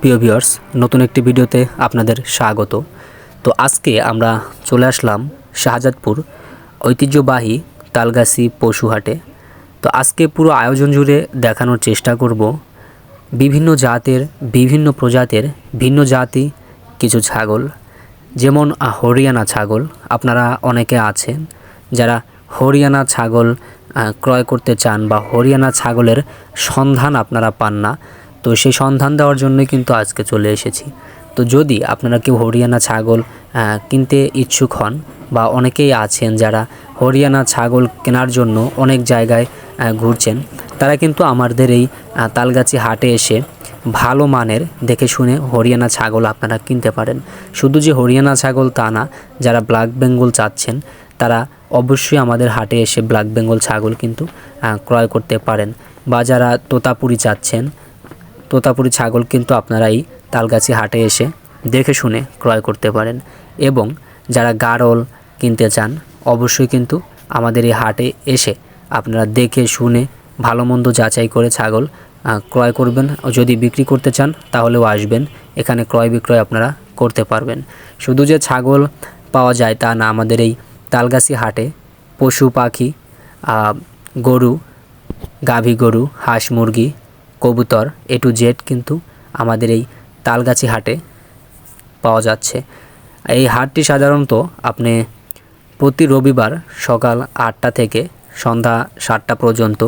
প্রিয় ভিউয়ার্স, নতুন একটি ভিডিওতে আপনাদের স্বাগত। তো আজকে আমরা চলে আসলাম শাহজাদপুর ঐতিহ্যবাহী তালগাছি পশুহাটে তো আজকে পুরো আয়োজন জুড়ে দেখানোর চেষ্টা করব বিভিন্ন জাতের, বিভিন্ন প্রজাতের, ভিন্ন জাতি, কিছু ছাগল। যেমন হরিয়ানা ছাগল, আপনারা অনেকে আছেন যারা হরিয়ানা ছাগল ক্রয় করতে চান বা হরিয়ানা ছাগলের সন্ধান আপনারা পান না। তো সেই সন্ধান দেওয়ার জন্যই কিন্তু আজকে চলে এসেছি। তো যদি আপনারা কেউ হরিয়ানা ছাগল কিনতে ইচ্ছুক হন বা অনেকেই আছেন যারা হরিয়ানা ছাগল কেনার জন্য অনেক জায়গায় ঘুরছেন, তারা কিন্তু আমাদের এই তালগাছি হাটে এসে ভালো মানের দেখে শুনে হরিয়ানা ছাগল আপনারা কিনতে পারেন। শুধু যে হরিয়ানা ছাগল তা না, যারা ব্ল্যাক বেঙ্গল চাচ্ছেন, তারা অবশ্যই আমাদের হাটে এসে ব্ল্যাক বেঙ্গল ছাগল কিন্তু ক্রয় করতে পারেন। বা যারা তোতাপুরি চাচ্ছেন তোতাপুরি ছাগল কিন্তু আপনারা এই তালগাছি হাটে এসে দেখে শুনে ক্রয় করতে পারেন এবং যারা গারল কিনতে চান, অবশ্যই কিন্তু আমাদের এই হাটে এসে আপনারা দেখে শুনে ভালো মন্দ যাচাই করে ছাগল ক্রয় করবেন। যদি বিক্রি করতে চান, তাহলেও আসবেন। এখানে ক্রয় বিক্রয় আপনারা করতে পারবেন। শুধু যে ছাগল পাওয়া যায় তা না, আমাদের এই তালগাছি হাটে পশু পাখি গরু, গাভী গরু, হাঁস মুরগি কবুতর এ টু জেড কিন্তু আমাদের এই তালগাছি হাটে পাওয়া যাচ্ছে। এই হাটটি সাধারণত আপনি প্রতি রবিবার সকাল আটটা থেকে সন্ধ্যা সাতটা পর্যন্ত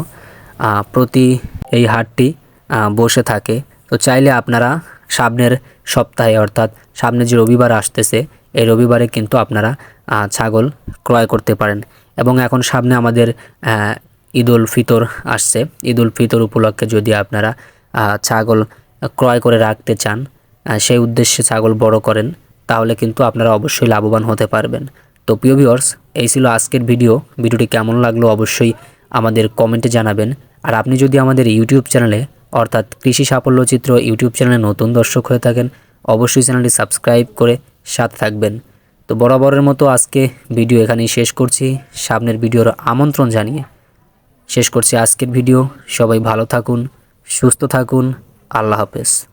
প্রতি এই হাটটি বসে থাকে। তো চাইলে আপনারা সামনের সপ্তাহে অর্থাৎ সামনে যে রবিবার আসতেছে, এই রবিবারে কিন্তু আপনারা ছাগল ক্রয় করতে পারেন। এবং এখন সামনে আমাদের ঈদ উল ফিতর আসছে। ঈদ উল ফিতর উপলক্ষে যদি আপনারা ছাগল ক্রয় করে রাখতে চান সেই উদ্দেশ্যে ছাগল বড় করেন, তাহলে কিন্তু আপনারা অবশ্যই লাভবান হতে পারবেন। তো প্রিয় ভিউয়ার্স এই ছিল আজকের ভিডিও ভিডিওটি কেমন লাগল অবশ্যই আমাদের কমেন্টে জানাবেন। আর আপনি যদি আমাদের ইউটিউব চ্যানেলে অর্থাৎ কৃষি সাফল্য চিত্র ইউটিউব চ্যানেলে নতুন দর্শক হয়ে থাকেন, অবশ্যই চ্যানেলটি সাবস্ক্রাইব করে সাথে থাকবেন। তো বরাবরের মতো আজকে ভিডিও এখানেই শেষ করছি। সামনের ভিডিওর আমন্ত্রণ জানিয়ে শেষ করছি আজকের ভিডিও। সবাই ভালো থাকুন সুস্থ থাকুন। আল্লাহ হাফেজ।